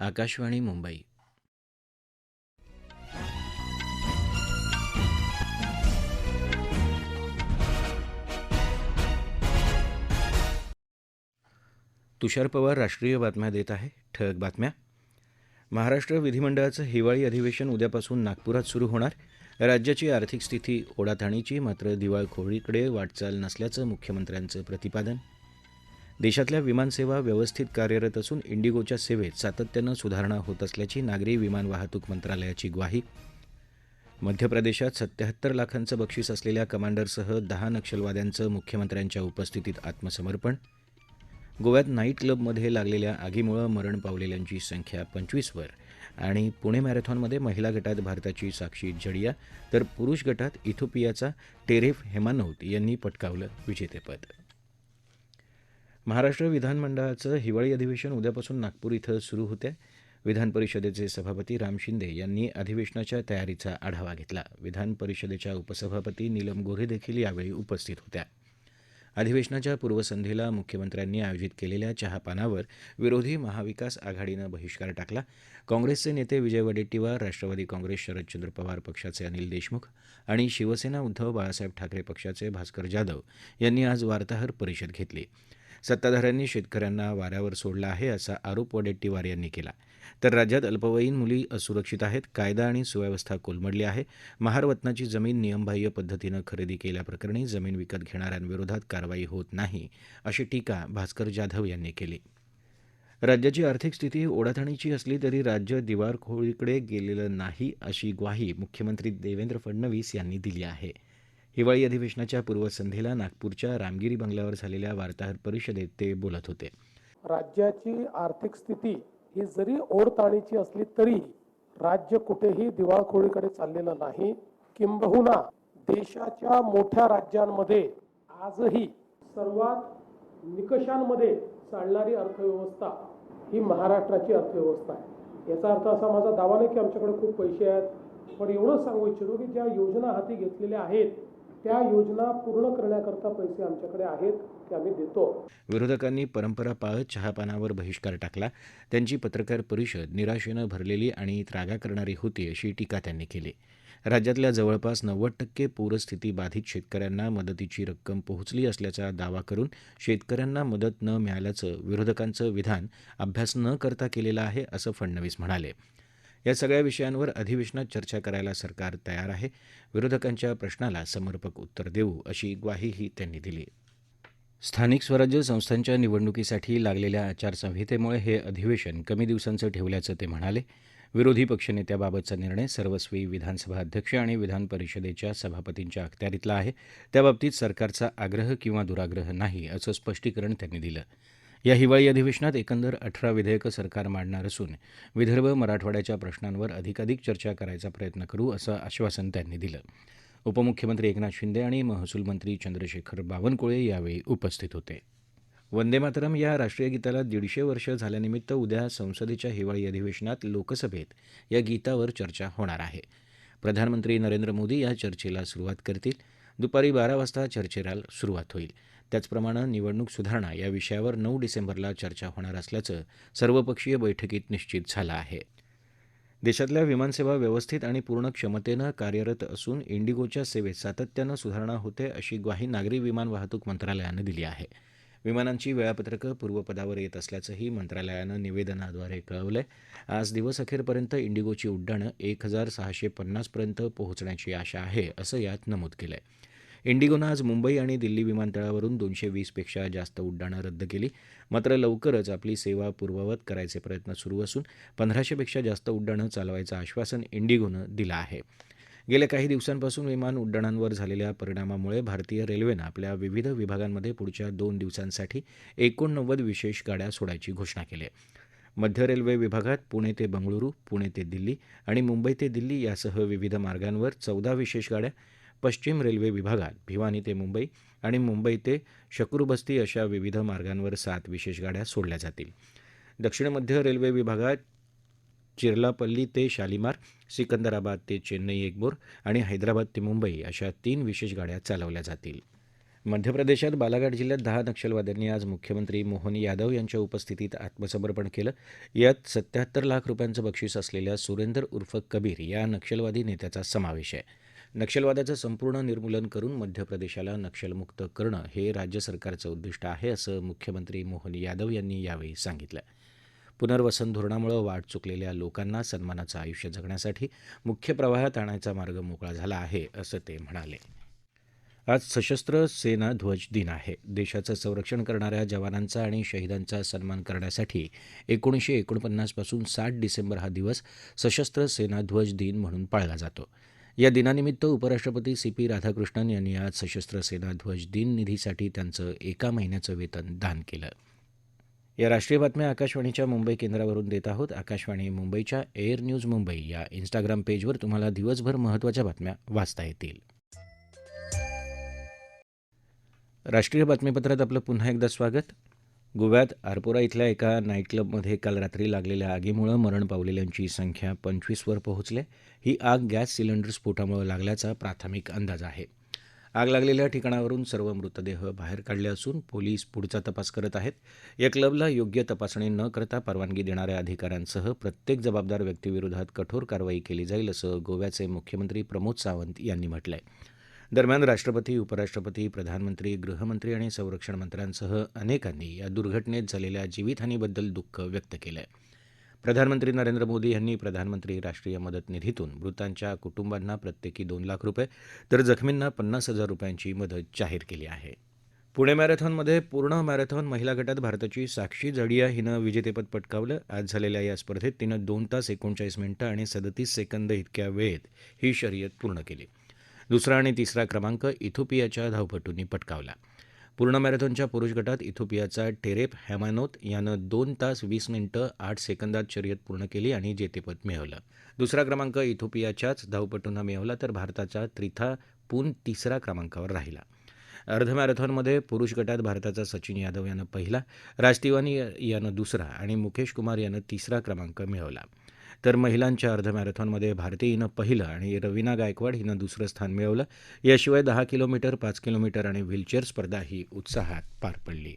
आकाशवाणी मुंबई. तुषार पवार राष्ट्रीय बातम्या देत आहे. ठळक बातम्या. महाराष्ट्र विधिमंडळाचं हिवाळी अधिवेशन उद्यापासून नागपुरात सुरू होणार. राज्याची आर्थिक स्थिती ओढाताणीची मात्र दिवाळखोरीकडे वाटचाल नसल्याचं मुख्यमंत्र्यांचं प्रतिपादन. देशातल्या विमानसेवा व्यवस्थित कार्यरत असून इंडिगोच्या सेवेत सातत्यानं सुधारणा होत असल्याची नागरी विमान वाहतूक मंत्रालयाची ग्वाही. मध्य प्रदेशात सत्याहत्तर लाखांचं बक्षीस असलेल्या कमांडरसह दहा नक्षलवाद्यांचं मुख्यमंत्र्यांच्या उपस्थितीत आत्मसमर्पण. गोव्यात नाईट क्लबमध्ये लागलेल्या आगीमुळं मरण पावलेल्यांची संख्या पंचवीसवर. आणि पुणे मॅरेथॉनमध्ये महिला गटात भारताची साक्षी झडिया तर पुरुष गटात इथोपियाचा टेरेफ हेमानौत यांनी पटकावलं विजेतेपद. महाराष्ट्र विधानमंडळाचं हिवाळी अधिवेशन उद्यापासून नागपूर इथं सुरू आहे विधान परिषदेचे सभापती राम शिंदे यांनी अधिवेशनाच्या तयारीचा आढावा घेतला. विधान परिषदेच्या उपसभापती नीलम गोऱ्हे देखील यावेळी उपस्थित होत्या. अधिवेशनाच्या पूर्वसंध्येला मुख्यमंत्र्यांनी आयोजित केलेल्या चहापानावर विरोधी महाविकास आघाडीनं बहिष्कार टाकला. काँग्रेसचे नेते विजय वडेट्टीवार राष्ट्रवादी काँग्रेस शरदचंद्र पवार पक्षाचे अनिल देशमुख आणि शिवसेना उद्धव बाळासाहेब ठाकरे पक्षाचे भास्कर जाधव यांनी आज वार्ताहर परिषद घेतली. सत्ताधाऱ्यांनी शेतकऱ्यांना वाऱ्यावर सोडलं आहे असा आरोप वडेट्टीवार यांनी केला. तर राज्यात अल्पवयीन मुली असुरक्षित आहेत कायदा आणि सुव्यवस्था कोलमडली आहे. महारवतनाची जमीन नियमबाह्य पद्धतीनं खरेदी केल्याप्रकरणी जमीन विकत घेणाऱ्यांविरोधात कारवाई होत नाही अशी टीका भास्कर जाधव यांनी केली. राज्याची आर्थिक स्थिती ओढाथणीची असली तरी राज्य दिवारखोळीकडे गेलेलं नाही अशी ग्वाही मुख्यमंत्री देवेंद्र फडणवीस यांनी दिली आहे. हिवाळी अधिवेशनाच्या पूर्वसंध्येला नागपूरच्या रामगिरी बंगल्यावर झालेल्या वार्ताहर परिषदेत ते बोलत होते. राज्याची आर्थिक स्थिती ही जरी ओढताणीची असली तरी राज्य कुठेही दिवाळखोरीकडे चाललेलं नाही. किंबहुना देशाच्या मोठ्या राज्यांमध्ये आजही सर्वात निकषांमध्ये चालणारी अर्थव्यवस्था ही महाराष्ट्राची अर्थव्यवस्था आहे. याचा अर्थ असा माझा दावा नाही की आमच्याकडे खूप पैसे आहेत पण एवढंच सांगू इच्छितो की ज्या योजना हाती घेतलेल्या आहेत त्या योजना पूर्ण करण्याकरता पैसे आमच्याकडे आहेत ते आम्ही देतो. विरोधकांनी परंपरा पाळत चहापानावर बहिष्कार टाकला. त्यांची पत्रकार परिषद निराशेनं भरलेली आणि त्रागा करणारी होती अशी टीका त्यांनी केली. राज्यातल्या जवळपास नव्वद टक्के पूरस्थिती बाधित शेतकऱ्यांना मदतीची रक्कम पोहोचली असल्याचा दावा करून शेतकऱ्यांना मदत न मिळाल्याचं विरोधकांचं विधान अभ्यास न करता केलेलं आहे असं फडणवीस म्हणाले. या सगळ्या विषयांवर अधिवेशनात चर्चा करायला सरकार तयार आहे. विरोधकांच्या प्रश्नाला समर्पक उत्तर देऊ अशी ग्वाहीही त्यांनी दिली. स्थानिक स्वराज्य संस्थांच्या निवडणुकीसाठी लागलेल्या आचारसंहितेमुळे हे अधिवेशन कमी दिवसांचं ठेवल्याचं ते म्हणाले. विरोधी पक्षनेत्याबाबतचा निर्णय सर्वस्वी विधानसभा अध्यक्ष आणि विधान परिषदेच्या सभापतींच्या अखत्यारीतला आहे. त्याबाबतीत सरकारचा आग्रह किंवा दुराग्रह नाही असं स्पष्टीकरण त्यांनी दिलं. या हिवाळी अधिवेशनात एकंदर अठरा विधेयकं सरकार मांडणार असून विदर्भ मराठवाड्याच्या प्रश्नांवर अधिकाधिक चर्चा करायचा प्रयत्न करू असं आश्वासन त्यांनी दिलं. उपमुख्यमंत्री एकनाथ शिंदे आणि महसूल मंत्री चंद्रशेखर बावनकुळे यावेळी उपस्थित होते. वंदे मातरम या राष्ट्रीय गीताला दीडशे वर्ष झाल्यानिमित्त उद्या संसदेच्या हिवाळी अधिवेशनात लोकसभेत या गीतावर चर्चा होणार आहे. प्रधानमंत्री नरेंद्र मोदी या चर्चेला सुरुवात करतील. दुपारी बारा वाजता चर्चेला सुरुवात होईल. त्याचप्रमाणे निवडणूक सुधारणा या विषयावर नऊ डिसेंबरला चर्चा होणार असल्याचं सर्वपक्षीय बैठकीत निश्चित झालं आहे. देशातल्या विमानसेवा व्यवस्थित आणि पूर्ण क्षमतेनं कार्यरत असून इंडिगोच्या सेवेत सातत्यानं सुधारणा होते अशी ग्वाही नागरी विमान वाहतूक मंत्रालयानं दिली आहे. विमानांची वेळापत्रकं पूर्वपदावर येत असल्याचंही मंत्रालयानं निवेदनाद्वारे कळवलंय. आज दिवसअखेरपर्यंत इंडिगोची उड्डाणं एक हजार सहाशे पन्नासपर्यंत पोहोचण्याची आशा आहे असं यात नमूद केलं आहे इंडिगोनं आज मुंबई आणि दिल्ली विमानतळावरून दोनशे वीसपेक्षा जास्त उड्डाणं रद्द केली. मात्र लवकरच आपली सेवा पूर्ववत करायचे प्रयत्न सुरू असून पंधराशेपेक्षा जास्त उड्डाणं चालवायचं आश्वासन इंडिगोनं दिलं आहे. गेल्या काही दिवसांपासून विमान उड्डाणांवर झालेल्या परिणामामुळे भारतीय रेल्वेनं आपल्या विविध विभागांमध्ये पुढच्या दोन दिवसांसाठी एकोणनव्वद विशेष गाड्या सोडायची घोषणा केली आहे. मध्य रेल्वे विभागात पुणे ते बंगळुरू पुणे ते दिल्ली आणि मुंबई ते दिल्ली यासह विविध मार्गांवर चौदा विशेष गाड्या पश्चिम रेल्वे विभागात भिवानी ते मुंबई आणि मुंबई ते शकूरबस्ती अशा विविध मार्गांवर सात विशेष गाड्या सोडल्या जातील. दक्षिण मध्य रेल्वे विभागात चिरलापल्ली ते शालिमार सिकंदराबाद ते चेन्नई एगमोर आणि हैदराबाद ते मुंबई अशा तीन विशेष गाड्या चालवल्या जातील. मध्य प्रदेशात बालाघाट जिल्ह्यात दहा नक्षलवाद्यांनी आज मुख्यमंत्री मोहन यादव यांच्या उपस्थितीत आत्मसमर्पण केलं. यात सत्याहत्तर लाख रुपयांचं बक्षीस असलेल्या सुरेंदर उर्फ कबीर या नक्षलवादी नेत्याचा समावेश आहे. नक्षलवादाचं संपूर्ण निर्मूलन करून मध्य प्रदेशाला नक्षलमुक्त करणं हे राज्य सरकारचं उद्दिष्ट आहे असं मुख्यमंत्री मोहन यादव यांनी यावेळी सांगितलं. पुनर्वसन धोरणामुळे वाट चुकलेल्या लोकांना सन्मानाचं आयुष्य जगण्यासाठी मुख्य प्रवाहात आणायचा मार्ग मोकळा झाला आहे असं ते म्हणाले. आज सशस्त्र सेना ध्वज दिन आहे. देशाचं संरक्षण करणाऱ्या जवानांचा आणि शहीदांचा सन्मान करण्यासाठी एकोणीसशे एकोणपन्नासपासून साठ डिसेंबर हा दिवस सशस्त्र सेना ध्वज दिन म्हणून पाळला जातो. या दिनानिमित्त उपराष्ट्रपती सी पी राधाकृष्णन यांनी आज सशस्त्र सेना ध्वज दिन निधीसाठी त्यांचं एका महिन्याचं वेतन दान केलं. या राष्ट्रीय बातम्या आकाशवाणीच्या मुंबई केंद्रावरून देत आहोत. आकाशवाणी मुंबईच्या एअर न्यूज मुंबई या इंस्टाग्राम पेजवर तुम्हाला दिवसभर महत्त्वाच्या बातम्या वाचता येतील. राष्ट्रीय बातमीपत्रात आपलं पुन्हा एकदा स्वागत. गोव्यात आरपोरा इथल्या एका नाईट क्लबमध्ये काल रात्री लागलेल्या आगीमुळे मरण पावलेल्यांची संख्या पंचवीसवर पोहोचली. ही आग गॅस सिलेंडर स्फोटामुळे लागल्याचा प्राथमिक अंदाज आहे. आग लागलेल्या ठिकाणावरून सर्व मृतदेह बाहेर काढले असून पोलीस पुढचा तपास करत आहेत. या क्लबला योग्य तपासणी न करता परवानगी देणाऱ्या अधिकाऱ्यांसह प्रत्येक जबाबदार व्यक्तीविरोधात कठोर कारवाई केली जाईल असं गोव्याचे मुख्यमंत्री प्रमोद सावंत यांनी म्हटलं आहे दरम्यान राष्ट्रपती उपराष्ट्रपती प्रधानमंत्री गृहमंत्री आणि संरक्षण मंत्र्यांसह अनेकांनी या दुर्घटनेत झालेल्या जीवितहानीबद्दल दुःख व्यक्त केलं आहे प्रधानमंत्री नरेंद्र मोदी यांनी प्रधानमंत्री राष्ट्रीय मदत निधीतून मृतांच्या कुटुंबांना प्रत्येकी दोन लाख रुपये तर जखमींना पन्नास हजार रुपयांची मदत जाहीर केली आहे. पुणे मॅरेथॉनमध्ये पूर्ण मॅरेथॉन महिला गटात भारताची साक्षी जडिया हिनं विजेतेपद पटकावलं. आज झालेल्या या स्पर्धेत तिनं दोन तास एकोणचाळीस मिनिटं आणि सदतीस सेकंद इतक्या वेळेत ही शर्यत पूर्ण केली. दुसरा आणि तिसरा क्रमांक इथोपियाच्या धावपटूंनी पटकावला. पूर्ण मॅरेथॉनच्या पुरुष गटात इथोपियाचा टेरेप हॅमानोत यानं दोन तास वीस मिनिटं आठ सेकंदात शर्यत पूर्ण केली आणि जेतेपद मिळवलं. दुसरा क्रमांक इथोपियाच्याच धावपटूंना मिळवला तर भारताचा त्रिथा पून तिसरा क्रमांकावर राहिला. अर्ध मॅरेथॉनमध्ये पुरुष गटात भारताचा सचिन यादव यानं पहिला राजतिवानी यानं दुसरा आणि मुकेश कुमार यानं तिसरा क्रमांक मिळवला. तर महिलांच्या अर्ध मॅरेथॉनमध्ये भारती हिनं पहिलं आणि रवीना गायकवाड हिनं दुसरं स्थान मिळवलं. याशिवाय दहा किलोमीटर पाच किलोमीटर आणि व्हीलचेअर स्पर्धा ही उत्साहात पार पडली.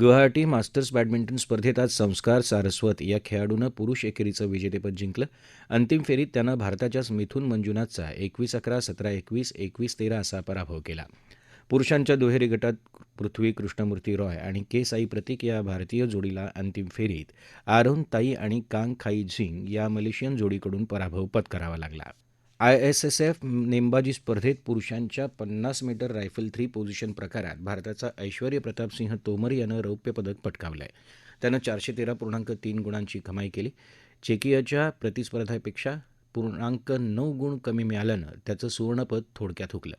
गुवाहाटी मास्टर्स बॅडमिंटन स्पर्धेत आज संस्कार सारस्वत या खेळाडूनं पुरुष एकेरीचं विजेतेपद जिंकलं. अंतिम फेरीत त्यानं भारताच्याच मिथून मंजुनाथचा एकवीस अकरा सतरा एकवीस एकवीस तेरा असा पराभव केला. पुरुषांच्या दुहेरी गटात पृथ्वी कृष्णमूर्ती रॉय आणि के साई प्रतीक या भारतीय जोडीला अंतिम फेरीत आरोन ताई आणि कांग खाई झिंग या मलेशियन जोडीकडून पराभव पत्करावा लागला. आय एस एस एफ नेमबाजी स्पर्धेत पुरुषांच्या पन्नास मीटर रायफल थ्री पोझिशन प्रकारात भारताचा ऐश्वर्य प्रताप सिंह तोमर यानं रौप्य पदक पटकावलं आहे त्यानं चारशे तेरा पूर्णांक तीन गुणांची कमाई केली. चेकियाच्या प्रतिस्पर्धापेक्षा पूर्णांक नऊ गुण कमी मिळाल्यानं त्याचं सुवर्णपद थोडक्यात हुकलं.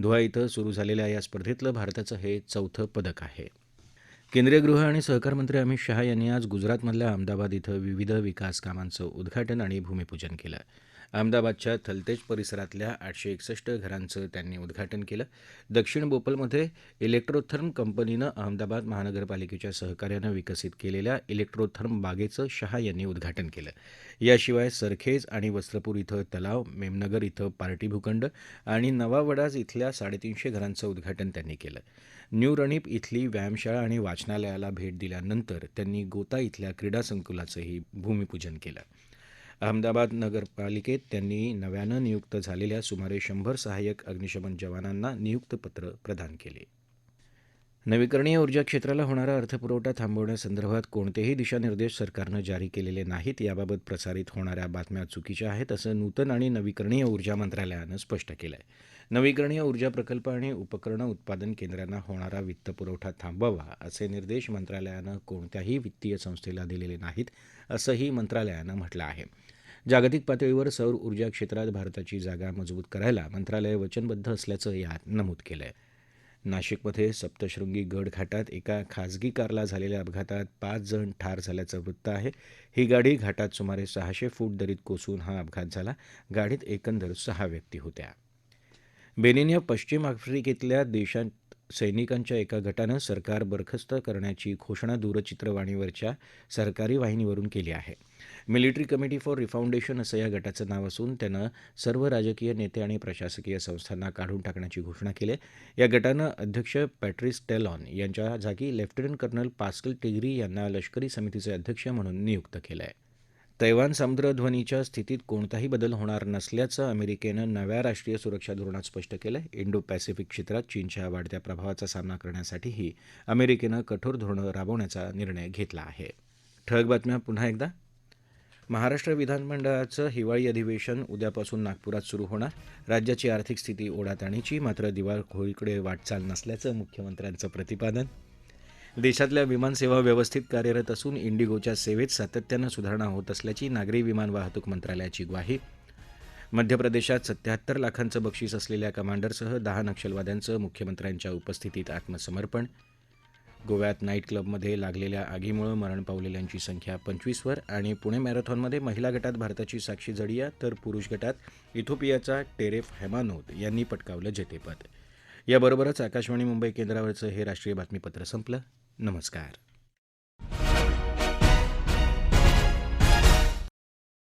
धुळा इथं सुरू झालेल्या या स्पर्धेतलं भारताचं हे चौथं पदक आहे. केंद्रीय गृह आणि सहकार मंत्री अमित शहा यांनी आज गुजरातमधल्या अहमदाबाद इथं विविध विकास कामांचं उद्घाटन आणि भूमिपूजन केलं. अहमदाबादच्या थलतेज परिसरातल्या आठशे एकसष्ट घरांचं त्यांनी उद्घाटन केलं. दक्षिण बोपलमध्ये इलेक्ट्रोथर्म कंपनीनं अहमदाबाद महानगरपालिकेच्या सहकार्यानं विकसित केलेल्या इलेक्ट्रोथर्म बागेचं शहा यांनी उद्घाटन केलं. याशिवाय सरखेज आणि वस्त्रपूर इथं तलाव मेमनगर इथं पार्टी भूखंड आणि नवावडाज इथल्या साडेतीनशे घरांचं उद्घाटन त्यांनी केलं. न्यू रणीप इथली व्यायामशाळा आणि वाचनालयाला भेट दिल्यानंतर त्यांनी गोता इथल्या क्रीडा संकुलाचंही भूमिपूजन केलं. अहमदाबाद नगरपालिकेत त्यांनी नव्यानं नियुक्त झालेल्या सुमारे शंभर सहाय्यक अग्निशमन जवानांना नियुक्तपत्र प्रदान केले. नवीकरणीय ऊर्जा क्षेत्राला होणारा अर्थपुरवठा थांबवण्यासंदर्भात कोणतेही दिशानिर्देश सरकारनं जारी केलेले नाहीत याबाबत प्रसारित होणाऱ्या बातम्या चुकीच्या आहेत असं नूतन आणि नवीकरणीय ऊर्जा मंत्रालयानं स्पष्ट केलं आहे नवीकरणीय ऊर्जा प्रकल्प आणि उपकरणं उत्पादन केंद्रांना होणारा वित्तपुरवठा थांबवावा असे निर्देश मंत्रालयानं कोणत्याही वित्तीय संस्थेला दिलेले नाहीत असंही मंत्रालयानं म्हटलं आहे. जागतिक पातळीवर सौर ऊर्जा क्षेत्रात भारताची जागा मजबूत करायला मंत्रालय वचनबद्ध असल्याचं यात नमूद केलं आहे नाशिकमध्ये सप्तशृंगी गड घाटात एका खाजगी कारला झालेल्या अपघातात पाच जण ठार झाल्याचं वृत्त आहे. ही गाडी घाटात सुमारे सहाशे फूट दरीत कोसळून हा अपघात झाला. गाडीत एकंदर सहा व्यक्ती होत्या. बेनिन या पश्चिम आफ्रिकेतल्या देशात सैनिकांच्या एका गटानं सरकार बरखास्त करण्याची घोषणा दूरचित्रवाणीवरच्या सरकारी वाहिनीवरून केली आहे. मिलिटरी कमिटी फॉर रिफाउंडेशन असं या गटाचं नाव असून त्यानं सर्व राजकीय नेते आणि प्रशासकीय संस्थांना काढून टाकण्याची घोषणा केली आहे. या गटानं अध्यक्ष पॅट्रिस टेलॉन यांच्या जागी लेफ्टनंट कर्नल पास्कल टिग्री यांना लष्करी समितीचे अध्यक्ष म्हणून नियुक्त केलं आहे. तैवान सामुद्रध्वनीच्या स्थितीत कोणताही बदल होणार नसल्याचं अमेरिकेनं नव्या राष्ट्रीय सुरक्षा धोरणात स्पष्ट केलं आहे इंडो पॅसिफिक क्षेत्रात चीनच्या वाढत्या प्रभावाचा सामना करण्यासाठीही अमेरिकेनं कठोर धोरणं राबवण्याचा निर्णय घेतला आहे. ठळक बातम्या पुन्हा एकदा. महाराष्ट्र विधानमंडळाचं हिवाळी अधिवेशन उद्यापासून नागपुरात सुरू होणार. राज्याची आर्थिक स्थिती ओढात आणायची मात्र दिवाळखोरीकडे वाटचाल नसल्याचं मुख्यमंत्र्यांचं प्रतिपादन. देशातल्या विमानसेवा व्यवस्थित कार्यरत असून इंडिगोच्या सेवेत सातत्यानं सुधारणा होत असल्याची नागरी विमान वाहतूक मंत्रालयाची ग्वाही. मध्य प्रदेशात सत्याहत्तर लाखांचं बक्षीस असलेल्या कमांडरसह दहा नक्षलवाद्यांचं मुख्यमंत्र्यांच्या उपस्थितीत आत्मसमर्पण. गोव्यात नाईट क्लबमध्ये लागलेल्या आगीमुळे मरण पावलेल्यांची संख्या पंचवीसवर आणि पुणे मॅरेथॉनमध्ये महिला गटात भारताची साक्षी जडिया तर पुरुष गटात इथोपियाचा टेरेफ हेमानोत यांनी पटकावलं जेतेपद. याबरोबरच आकाशवाणी मुंबई केंद्रावरचं हे राष्ट्रीय बातमीपत्र संपलं. नमस्कार